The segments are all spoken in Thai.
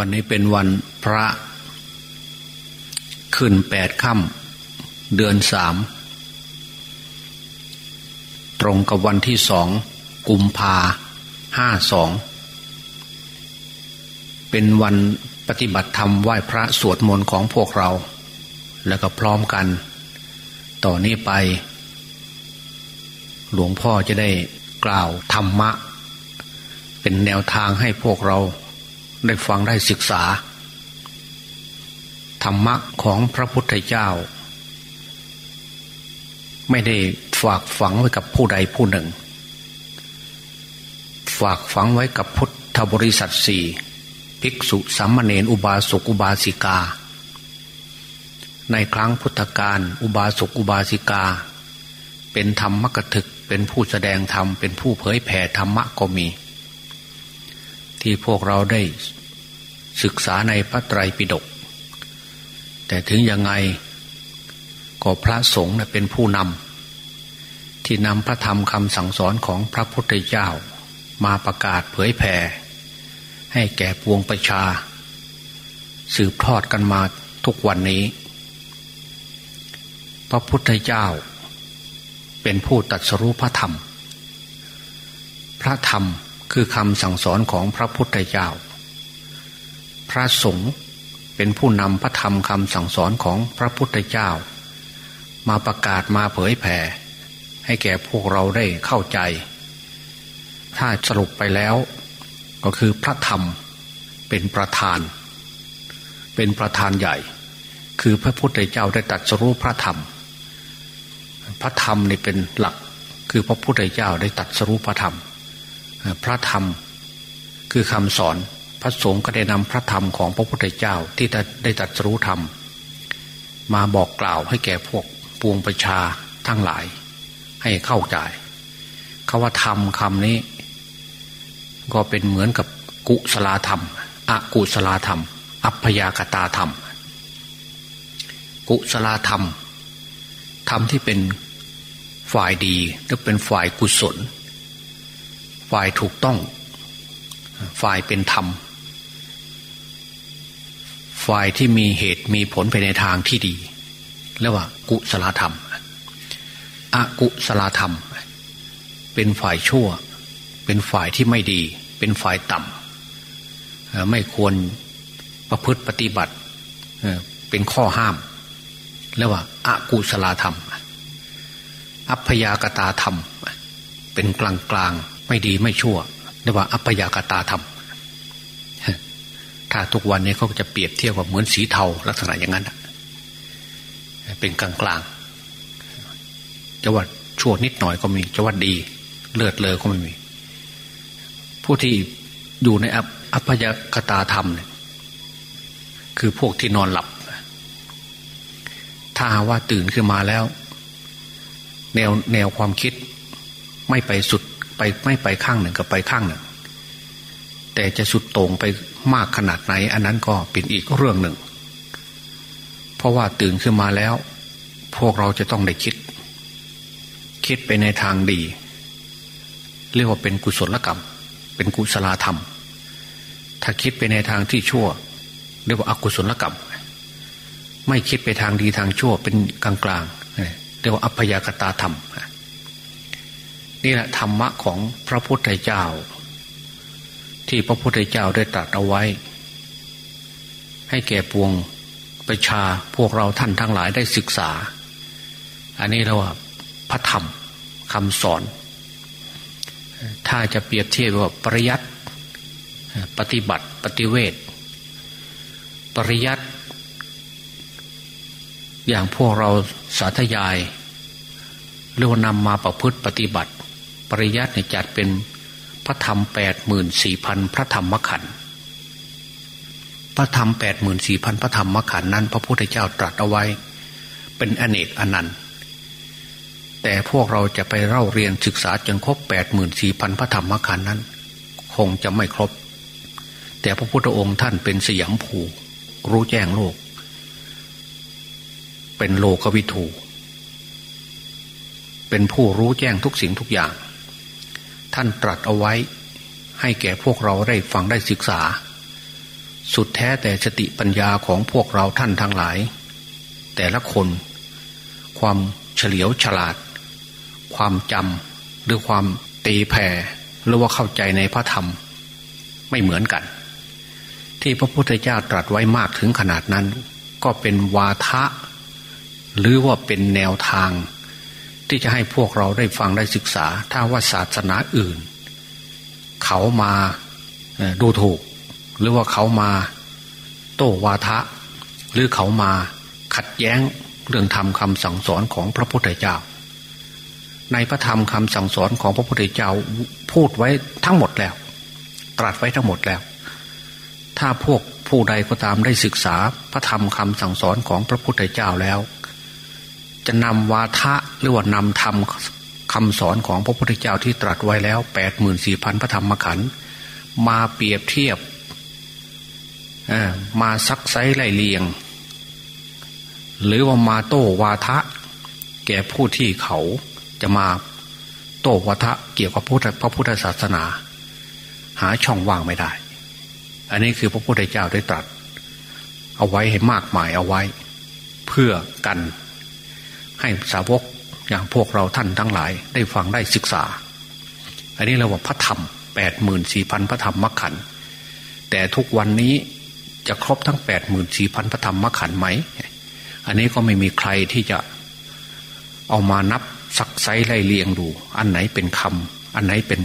วันนี้เป็นวันพระขึ้นแปดค่ำเดือนสาม ตรงกับวันที่สองกุมภาห้าสอง เป็นวันปฏิบัติธรรมไหว้พระสวดมนต์ของพวกเรา แล้วก็พร้อมกัน ต่อนนี้ไป หลวงพ่อจะได้กล่าวธรรมะ เป็นแนวทางให้พวกเรา ได้ฟังได้ศึกษา ธรรมะของพระพุทธเจ้า ไม่ได้ฝากฝังไว้กับผู้ใดผู้หนึ่ง ฝากฝังไว้กับพุทธบริษัทสี่ภิกษุสามเณรอุบาสกอุบาสิกา ในครั้งพุทธกาลอุบาสกอุบาสิกา เป็นธรรมกถึกเป็นผู้แสดงธรรมเป็นผู้เผยแผ่ธรรมะก็มี ที่พวกเราได้ศึกษาในพระไตรปิฎกแต่ถึงยังไงก็พระสงฆ์เป็นผู้นำที่นำพระธรรมคำสั่งสอนของพระพุทธเจ้า มาประกาศเผยแผ่ ให้แก่ปวงประชา สืบทอดกันมาทุกวันนี้ พระพุทธเจ้า เป็นผู้ตัดสรุปพระธรรม พระธรรม คือคำสั่งสอนของพระพุทธเจ้า พระสงฆ์เป็นผู้นำพระธรรมคำสั่งสอนของพระพุทธเจ้า มาประกาศมาเผยแผ่ให้แก่พวกเราได้เข้าใจ ถ้าสรุปไปแล้ว ก็คือพระธรรมเป็นประธาน เป็นประธานใหญ่ คือพระพุทธเจ้าได้ตัดสรู้พระธรรม พระธรรมนี่เป็นหลัก คือพระพุทธเจ้าได้ตัดสรู้พระธรรม พระธรรม คือคำสอนพระสงฆ์ก็ได้นำพระธรรมของพระพุทธเจ้าที่ได้ตัดรู้ธรรม มาบอกกล่าวให้แก่พวกปวงประชาทั้งหลาย ให้เข้าใจคาว่าธรรมคำนี้ ก็เป็นเหมือนกับกุศลธรรมอกุศลธรรม อัพยากตาธรรม กุศลธรรมธรรมที่เป็นฝ่ายดีหรือเป็นฝ่ายกุศล ฝ่ายถูกต้อง ฝ่ายเป็นธรรม ฝ่ายที่มีเหตุมีผลไปในทางที่ดีเรียกว่า กุศลธรรมอกุศลธรรม เป็นฝ่ายชั่ว เป็นฝ่ายที่ไม่ดี เป็นฝ่ายต่ำไม่ควรประพฤติปฏิบัติเป็นข้อห้ามเรียกว่าอากุศลธรรม อัพยากตาธรรม เป็นกลางกลาง ไม่ดีไม่ชั่วเรียกว่าอัพยากตาธรรมถ้าทุกวันนี้เขาจะเปรียบเทียบว่าเหมือนสีเทาลักษณะอย่างนั้นเป็นกลางกลางจะว่าชั่วนิดหน่อยก็มีจะว่าดี เลือดเลยก็ไม่มี ผู้ที่อยู่ในอัพยกตาธรรมเนี่ยคือพวกที่นอนหลับ ถ้าว่าตื่นขึ้นมาแล้ว แนวแนวความคิดไม่ไปสุด ไปไม่ไปข้างหนึ่งก็ไปข้างหนึ่ง แต่จะสุดตรงไปมากขนาดไหน อันนั้นก็เป็นอีกเรื่องหนึ่ง เพราะว่าตื่นขึ้นมาแล้ว พวกเราจะต้องได้คิด คิดไปในทางดี เรียกว่าเป็นกุศลกรรม เป็นกุศลธรรม ถ้าคิดไปในทางที่ชั่ว เรียกว่าอากุศลกรรม ไม่คิดไปทางดีทางชั่วเป็นกลางกลางเรียกว่าอัพยากตาธรรม นี่แหละธรรมะของพระพุทธเจ้า ที่พระพุทธเจ้าได้ตรัสเอาไว้ ให้แก่ปวงประชาพวกเราท่านทั้งหลายได้ศึกษา อันนี้เราว่าพระธรรมคำสอน ถ้าจะเปรียบเทียบว่าปริยัติปฏิบัติปฏิเวทปริยัติอย่างพวกเราสาธยายเรียกว่านำมาประพฤติปฏิบัติ ปริยัติเนี่ยจัดเป็นพระธรรมแปดหมื่นสี่พันพระธรรมขันธ์พระธรรมแปดหมื่นสี่พันพระธรรมขันธ์นั้น พระพุทธเจ้าตรัสเอาไว้ เป็นอเนกอนันต์แต่พวกเราจะไปเล่าเรียนศึกษาจนครบแปดหมื่นสี่พันพระธรรมขันธ์นั้น คงจะไม่ครบ แต่พระพุทธองค์ท่านเป็นสยามภูรู้แจ้งโลก เป็นโลกวิถูเป็นผู้รู้แจ้งทุกสิ่งทุกอย่าง ท่านตรัสเอาไว้ ให้แก่พวกเราได้ฟังได้ศึกษา สุดแท้แต่สติปัญญาของพวกเราท่านทั้งหลาย แต่ละคน ความเฉลียวฉลาด ความจำหรือความตีแผ่หรือว่าเข้าใจในพระธรรม ไม่เหมือนกัน ที่พระพุทธเจ้าตรัสไว้มากถึงขนาดนั้น ก็เป็นวาทะ หรือว่าเป็นแนวทาง ที่จะให้พวกเราได้ฟังได้ศึกษา ถ้าว่าศาสนาอื่น เขามาดูถูก หรือว่าเขามาโต้วาทะ หรือเขามาขัดแย้งเรื่องธรรมคำสั่งสอนของพระพุทธเจ้า ในพระธรรมคำสั่งสอนของพระพุทธเจ้าพูดไว้ทั้งหมดแล้ว ตรัสไว้ทั้งหมดแล้ว ถ้าพวกผู้ใดก็ตามได้ศึกษาพระธรรมคำสั่งสอนของพระพุทธเจ้าแล้ว จะนำวาทะหรือว่านำธรรมคำสอนของพระพุทธเจ้าที่ตรัสไว้แล้วแปดหมื่นสี่พันพระธรรมขันธ์มาเปรียบเทียบมาซักไซไล่เลียง หรือว่ามาโต้วาทะ แก่ผู้ที่เขาจะมาโต้วาทะเกี่ยวกับพระพระพุทธศาสนา หาช่องว่างไม่ได้ อันนี้คือพระพุทธเจ้าได้ตรัส เอาไว้ให้มากมายเอาไว้ เพื่อกัน ให้สาวกอย่างพวกเราท่านทั้งหลาย ได้ฟังได้ศึกษา อันนี้เราว่าพระธรรมแปดหมื่นสี่พันพระธรรมมขันแต่ทุกวันนี้จะครบทั้งแปดหมื่นสี่พันพระธรรมมขันไหม อันนี้ก็ไม่มีใครที่จะเอามานับสักไซไล่เลียงดู อันไหนเป็นคำอันไหนเป็น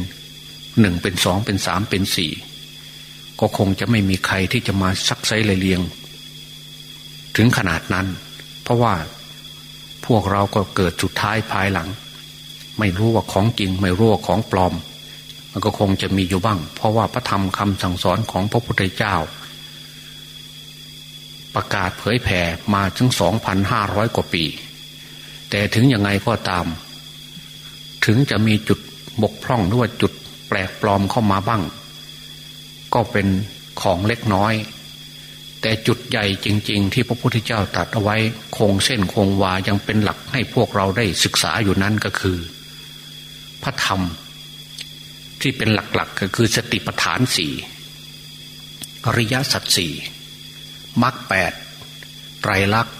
หนึ่งเป็นสองเป็นสามเป็นสี่ก็คงจะไม่มีใครที่จะมาสักไซไล่เลียง ถึงขนาดนั้น เพราะว่า พวกเราก็เกิดสุดท้ายภายหลัง ไม่รู้ว่าของจริง ไม่รู้ว่าของปลอม มันก็คงจะมีอยู่บ้าง เพราะว่าพระธรรมคำสั่งสอนของพระพุทธเจ้า ประกาศเผยแผ่มาถึงสองพันห้าร้อยกว่าปี แต่ถึงยังไงก็ตาม ถึงจะมีจุดบกพร่องหรือว่าจุดแปลกปลอมเข้ามาบ้าง ก็เป็นของเล็กน้อย แต่จุดใหญ่จริง ๆ ที่พระพุทธเจ้าตรัสเอาไว้คงเส้นคงวายังเป็นหลักให้พวกเราได้ศึกษาอยู่นั้นก็คือ พระธรรม ที่เป็นหลักๆกก็คือสติปัฏฐานสี่อริยสัจสี่มรรคแปดไตรลักษณ์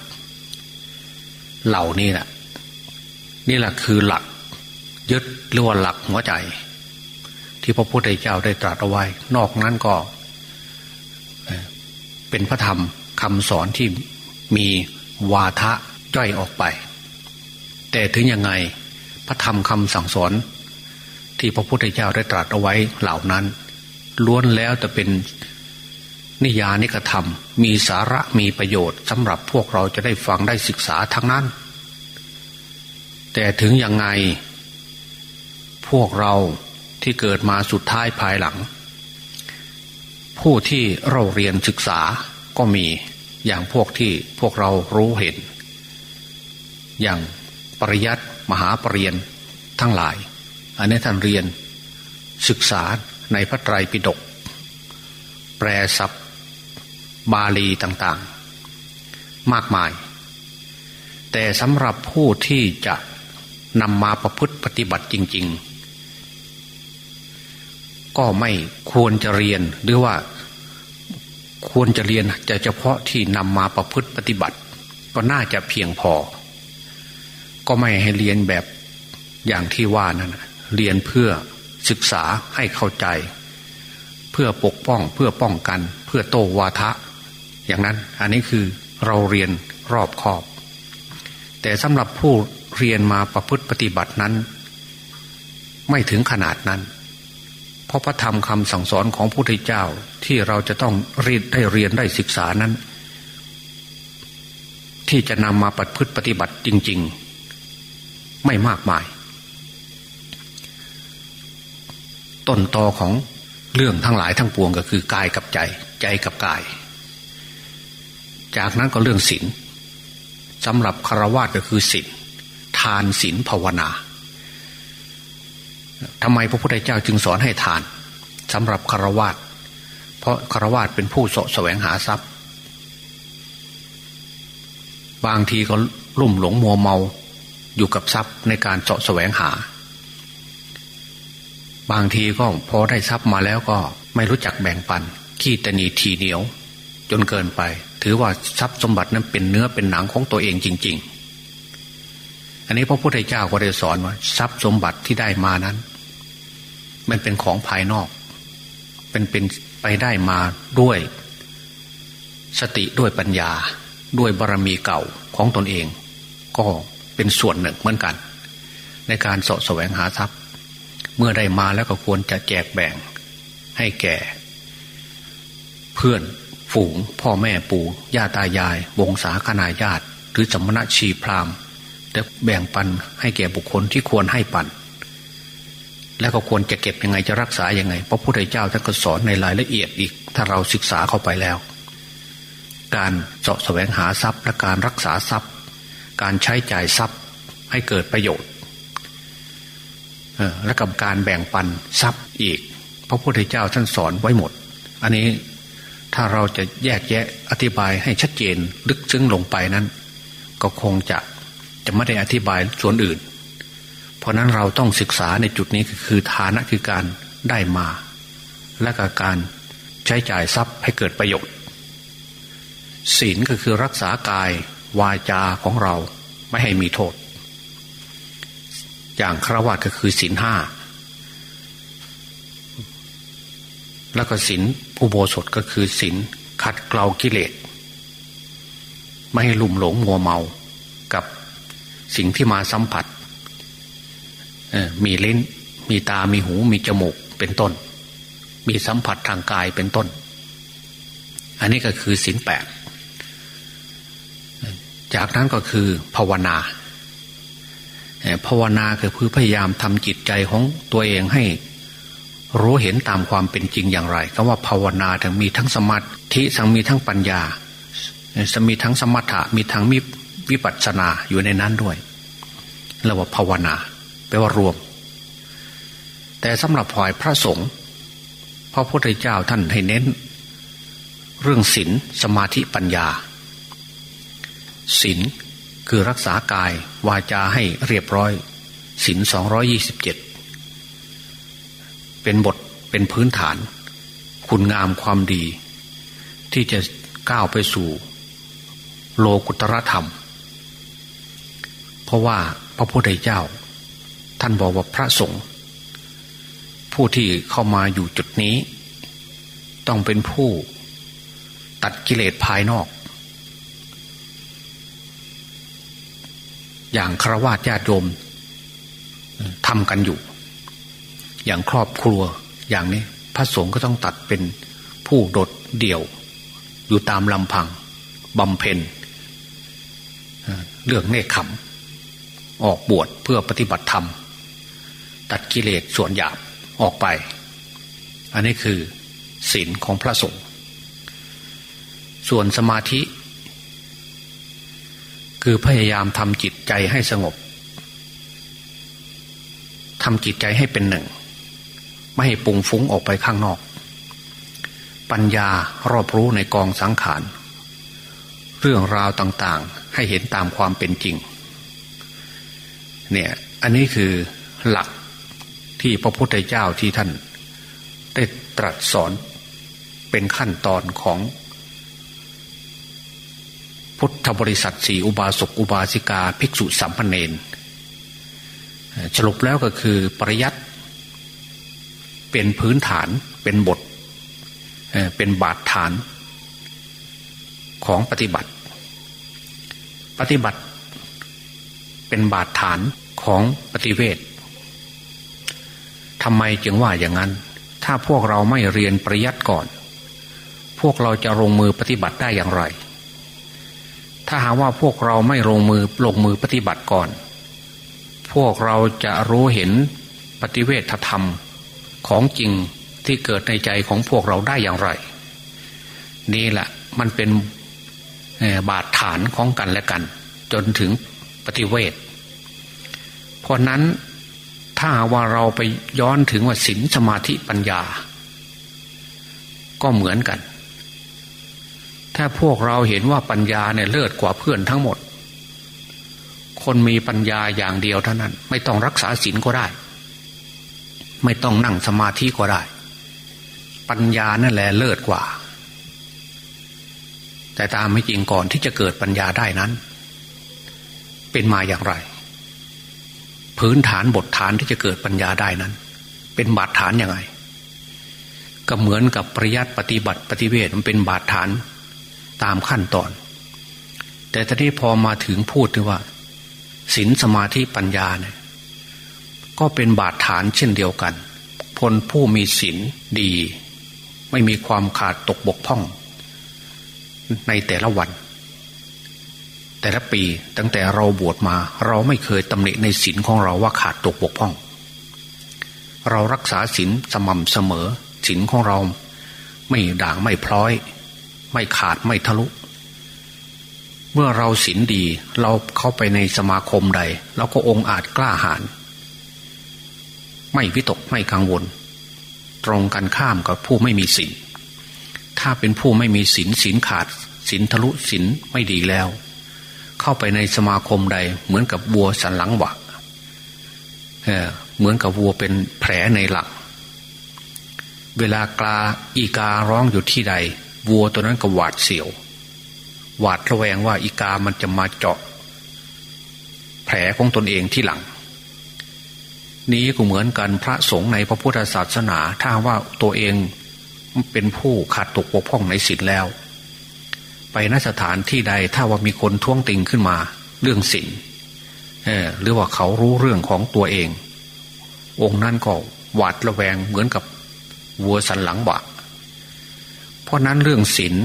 เหล่านี้แหละนี่แหละคือหลัก ยึดหรือว่าหลักหัวใจ ที่พระพุทธเจ้าได้ตรัสเอาไว้ นอกนั้นก็ เป็นพระธรรมคำสอนที่มีวาทะจ้อยออกไป แต่ถึงยังไงพระธรรมคำสั่งสอน ที่พระพุทธเจ้าได้ตรัสเอาไว้เหล่านั้น ล้วนแล้วจะเป็นนิยานิกธรรม มีสาระมีประโยชน์สำหรับพวกเราจะได้ฟังได้ศึกษาทั้งนั้น แต่ถึงยังไง พวกเราที่เกิดมาสุดท้ายภายหลัง ผู้ที่เราเรียนศึกษาก็มีอย่างพวกที่พวกเรารู้เห็น อย่างปริยัติมหาปรริญญาทั้งหลาย อันนี้ท่านเรียนศึกษาในพระไตรปิฎกแปลศัพท์บาลีต่างๆ มากมาย แต่สำหรับผู้ที่จะนำมาประพฤติปฏิบัติจริง ๆ ก็ไม่ควรจะเรียนหรือว่าควรจะเรียนจะเฉพาะที่นำมาประพฤติปฏิบัติ ก็น่าจะเพียงพอ ก็ไม่ให้เรียนแบบอย่างที่ว่านั่นเรียนเพื่อศึกษาให้เข้าใจ เพื่อปกป้องเพื่อป้องกัน เพื่อโตวาทะ อย่างนั้นอันนี้คือเราเรียนรอบคอบ แต่สำหรับผู้เรียนมาประพฤติปฏิบัตินั้น ไม่ถึงขนาดนั้น เพราะพระธรรมคำสั่งสอนของพระพุทธเจ้าที่เราจะต้องเรียนได้เรียนได้ศึกษานั้น ที่จะนำมาประพฤติปฏิบัติจริง ๆ ไม่มากมาย ต้นตอของเรื่องทั้งหลายทั้งปวงก็คือกายกับใจ ใจกับกาย จากนั้นก็เรื่องศีลสำหรับคารวะก็คือศีลทานศีลภาวนา ทำไมพระพุทธเจ้าจึงสอนให้ทานสำหรับคารวะเพราะคารวะเป็นผู้สแสวงหาทรัพย์ บางทีก็ลุ่มหลงมัวเมาอยู่กับทรัพย์ในการเสาะแสวงหา บางทีก็พอได้ทรัพย์มาแล้วก็ไม่รู้จักแบ่งปัน ขี้ตนีทีเหนียว จนเกินไป ถือว่าทรัพย์สมบัตินั้นเป็นเนื้อเป็นหนังของตัวเองจริง ๆ อันนี้พระพุทธเจ้าก็ได้สอนว่าทรัพย์สมบัติที่ได้มานั้น มันเป็นของภายนอก เป็นเป็นไปได้มาด้วย สติด้วยปัญญา ด้วยบารรมีเก่าของตนเอง ก็เป็นส่วนหนึ่งเหมือนกัน ในการสะแสวงหาทรัพย์ เมื่อได้มาแล้วก็ควรจะแจกแบ่ง ให้แก่ เพื่อนฝูงพ่อแม่ปู่ย่าตายาย วงศาคณาญาติ หรือสมณะชีพรามและแบ่งปันให้แก่บุคคลที่ควรให้ปัน แล้วก็ควรจะเก็บยังไงจะรักษายังไงพระพุทธเจ้าท่านก็สอนในรายละเอียดอีก ถ้าเราศึกษาเข้าไปแล้ว การเสาะแสวงหาทรัพย์และการรักษาทรัพย์ การใช้จ่ายทรัพย์ให้เกิดประโยชน์และกับการแบ่งปันทรัพย์อีก พระพุทธเจ้าท่านสอนไว้หมด อันนี้ถ้าเราจะแยกแยะอธิบายให้ชัดเจนลึกซึ้งลงไปนั้น ก็คงจะจะไม่ได้อธิบายส่วนอื่น เพราะนั้นเราต้องศึกษาในจุดนี้คือฐานะคือการได้มา และกการใช้จ่ายทรัพย์ให้เกิดประโยชน์ ศีลก็คือรักษากายวาจาของเราไม่ให้มีโทษ อย่างครวญก็คือศีลห้าแล้วก็ศีลอุโบสถก็คือศีลขัดเกลากิเลสไม่ให้ลุ่มหลงมัวเมากับสิ่งที่มาสัมผัส มีลิ้น มีตามีหู มีจมูกเป็นต้น มีสัมผัสทางกายเป็นต้น อันนี้ก็คือศีลแปดจากนั้นก็คือภาวนาภาวนาคือพยายามทำจิตใจของตัวเองให้รู้เห็นตามความเป็นจริงอย่างไรคำว่าภาวนาถึงมีทั้งสมาธิทั้งมีทั้งปัญญาจะมีทั้งสมถะมีทั้งมิวิปัสสนาอยู่ในนั้นด้วยเรียกว่าภาวนา แปลว่ารวม แต่สำหรับฝ่ายพระสงฆ์พระพุทธเจ้าท่านให้เน้น เรื่องศีลสมาธิปัญญาศีลคือรักษากายวาจาให้เรียบร้อยศีลสองยี่สิบเจ็ดเป็นบทเป็นพื้นฐาน คุณงามความดี ที่จะก้าวไปสู่ โลกุตรธรรม เพราะว่าพระพุทธเจ้า ท่านบอกว่าพระสงฆ์ผู้ที่เข้ามาอยู่จุดนี้ ต้องเป็นผู้ตัดกิเลสภายนอก อย่างครวญญาติโยมทำกันอยู่ อย่างครอบครัวอย่างนี้ พระสงฆ์ก็ต้องตัดเป็นผู้โดดเดี่ยว อยู่ตามลำพังบำเพ็ญเรื่องเนคขมออกบวชเพื่อปฏิบัติธรรม ตัดกิเลสส่วนหยาบออกไป อันนี้คือศีลของพระสงฆ์ส่วนสมาธิ คือพยายามทำจิตใจให้สงบทำจิตใจให้เป็นหนึ่ง ไม่ให้ปุงฟุ้งออกไปข้างนอก ปัญญารอบรู้ในกองสังขาร เรื่องราวต่างๆให้เห็นตามความเป็นจริง เนี่ย อันนี้คือหลัก ที่พระพุทธเจ้าที่ท่าน ได้ตรัสสอนเป็นขั้นตอนของ พุทธบริษัทสี่อุบาสกอุบาสิกา ภิกษุสัมพันเนนสรุปแล้วก็คือปริยัติเป็นพื้นฐานเป็นบท เป็นบาดฐานของปฏิบัติ ปฏิบัติเป็นบาดฐานของปฏิเวท ทำไมจึงว่าอย่างนั้น ถ้าพวกเราไม่เรียนประยัดก่อน พวกเราจะลงมือปฏิบัติได้อย่างไร ถ้าหาว่าพวกเราไม่ลงมือลงมือปฏิบัติก่อน พวกเราจะรู้เห็นปฏิเวทธรรมของจริงที่เกิดในใจของพวกเราได้อย่างไร นี่แหละมันเป็นบาดฐานของกันและกัน จนถึงปฏิเวทเพราะนั้น ถ้าว่าเราไปย้อนถึงว่าศีลสมาธิปัญญา ก็เหมือนกัน ถ้าพวกเราเห็นว่าปัญญาเนี่ยเลิศกว่าเพื่อนทั้งหมด คนมีปัญญาอย่างเดียวเท่านั้น ไม่ต้องรักษาศีลก็ได้ ไม่ต้องนั่งสมาธิก็ได้ ปัญญานั่นแหละเลิศกว่า แต่ตามไม่จริงก่อนที่จะเกิดปัญญาได้นั้น เป็นมาอย่างไร พื้นฐานบทฐานที่จะเกิดปัญญาได้นั้น เป็นบาดฐานยังไง ก็เหมือนกับปริยัติปฏิบัติปฏิเวทมันเป็นบาดฐานตามขั้นตอน แต่ตอนนี้พอมาถึงพูดถึงว่าศีลสมาธิปัญญาเนี่ยก็เป็นบาดฐานเช่นเดียวกันพลผู้มีศีลดี ไม่มีความขาดตกบกพร่อง ในแต่ละวัน แต่ละปีตั้งแต่เราบวชมา เราไม่เคยตำหนิในศีลของเราว่าขาดตกบกพร่อง เรารักษาศีลสม่ำเสมอศีลของเรา ไม่ด่างไม่พร้อย ไม่ขาดไม่ทะลุ เมื่อเราศีลดีเราเข้าไปในสมาคมใดเราก็องอาจกล้าหาญไม่วิตกไม่กังวล ตรงกันข้ามกับผู้ไม่มีศีลถ้าเป็นผู้ไม่มีศีลศีลขาดศีลทะลุศีลไม่ดีแล้ว เข้าไปในสมาคมใด เหมือนกับวัวสันหลังหวะเเหมือนกับวัวเป็นแผลในหลังเวลากาอีการ้องอยู่ที่ใด วัวตัวนั้นก็หวาดเสียว หวาดระแวงว่าอีกามันจะมาเจาะ แผลของตนเองที่หลัง นี้ก็เหมือนกันพระสงฆ์ในพระพุทธศาสนา ถ้าว่าตัวเองเป็นผู้ขาดตกบกพร่องในศีลแล้ว ไปนสถานที่ใดถ้าว่ามีคนท้วงติงขึ้นมา เรื่องศีลหรือว่าเขารู้เรื่องของตัวเอง องค์นั้นก็หวาดระแวงเหมือนกับวัวสันหลังบะเพราะนั้นเรื่องศีล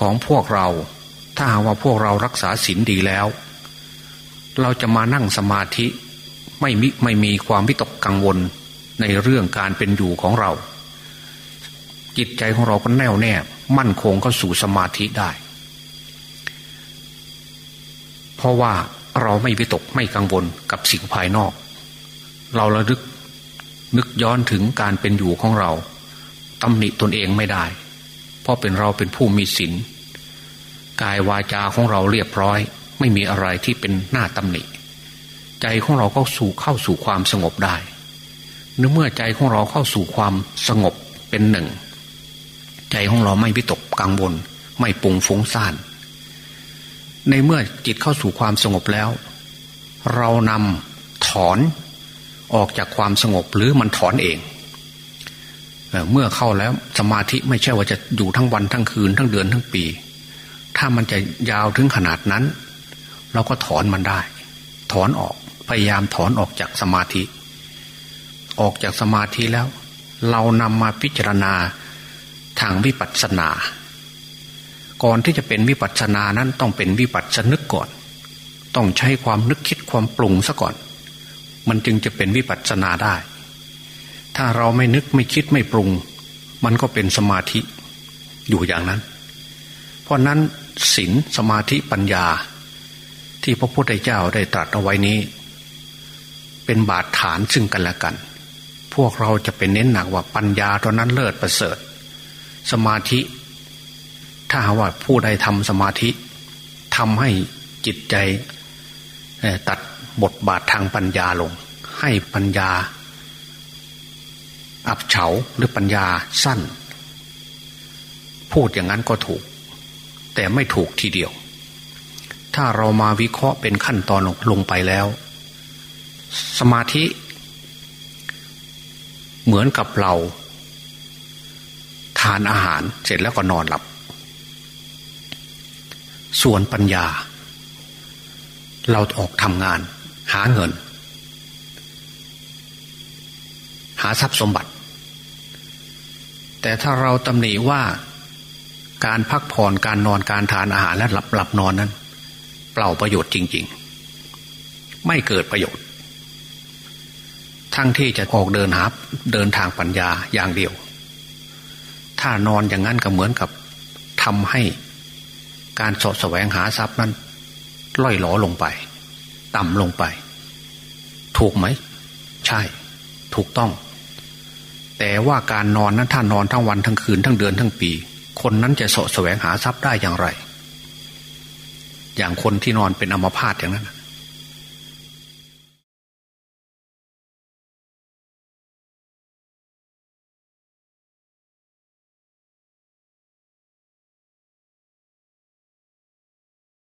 ของพวกเรา ถ้าหากว่าพวกเรารักษาศีลดีแล้ว เราจะมานั่งสมาธิไม่มีไม่มีความวิตกกังวลในเรื่องการเป็นอยู่ของเรา จิตใจของเราก็แน่วแน่ มั่นคงเข้าสู่สมาธิได้ เพราะว่าเราไม่วิตกไม่กังวลกับสิ่งภายนอก เราระลึกนึกย้อนถึงการเป็นอยู่ของเราตำหนิตนเองไม่ได้ เพราะเป็นเราเป็นผู้มีศีลกายวาจาของเราเรียบร้อย ไม่มีอะไรที่เป็นหน้าตำหนิ ใจของเราก็สู่เข้าสู่ความสงบได้เนื่อเมื่อใจของเราเข้าสู่ความสงบเป็นหนึ่ง ใจของเราไม่วิตกกังวล ไม่ปุงฟุ้งซ่าน ในเมื่อจิตเข้าสู่ความสงบแล้ว เรานำถอนออกจากความสงบหรือมันถอนเองเมื่อเข้าแล้วสมาธิไม่ใช่ว่าจะอยู่ทั้งวันทั้งคืนทั้งเดือนทั้งปี ถ้ามันจะยาวถึงขนาดนั้น เราก็ถอนมันได้ ถอนออกพยายามถอนออกจากสมาธิ ออกจากสมาธิแล้ว เรานำมาพิจารณา ทางวิปัสสนา ก่อนที่จะเป็นวิปัสสนานั้นต้องเป็นวิปัสสนึกก่อน ต้องใช้ความนึกคิดความปรุงซะก่อน มันจึงจะเป็นวิปัสสนาได้ ถ้าเราไม่นึกไม่คิดไม่ปรุง มันก็เป็นสมาธิอยู่อย่างนั้น เพราะนั้นศีลสมาธิปัญญา ที่พระพุทธเจ้าได้ตรัสเอาไว้นี้ เป็นบาดฐานซึ่งกันและกัน พวกเราจะเป็นเน้นหนักว่าปัญญาตอนนั้นเลิศประเสริฐ สมาธิ ถ้าว่าผู้ใดทำสมาธิทำให้จิตใจตัดบทบาททางปัญญาลง ให้ปัญญา อับเฉาหรือปัญญาสั้น พูดอย่างนั้นก็ถูก แต่ไม่ถูกทีเดียว ถ้าเรามาวิเคราะห์เป็นขั้นตอนลงไปแล้ว สมาธิ เหมือนกับเรา ทานอาหารเสร็จแล้วก็นอนหลับ ส่วนปัญญา เราออกทำงาน หาเงิน หาทรัพย์สมบัติ แต่ถ้าเราตำหนิว่าการพักผ่อนการนอนการทานอาหารและหลับหลับนอนนั้น เปล่าประโยชน์จริง ๆ ไม่เกิดประโยชน์ ทั้งที่จะออกเดินหาเดินทางปัญญาอย่างเดียว ถ้านอนอย่างนั้นก็เหมือนกับทำให้การสดแสวงหาทรัพย์นั้นล่อยหลอลงไป ต่ำลงไป ถูกไหม ใช่ ถูกต้อง แต่ว่าการนอนนั้นถ้านอนทั้งวันทั้งคืนทั้งเดือนทั้งปี คนนั้นจะสดแสวงหาทรัพย์ได้อย่างไร อย่างคนที่นอนเป็นอัมพาตอย่างนั้น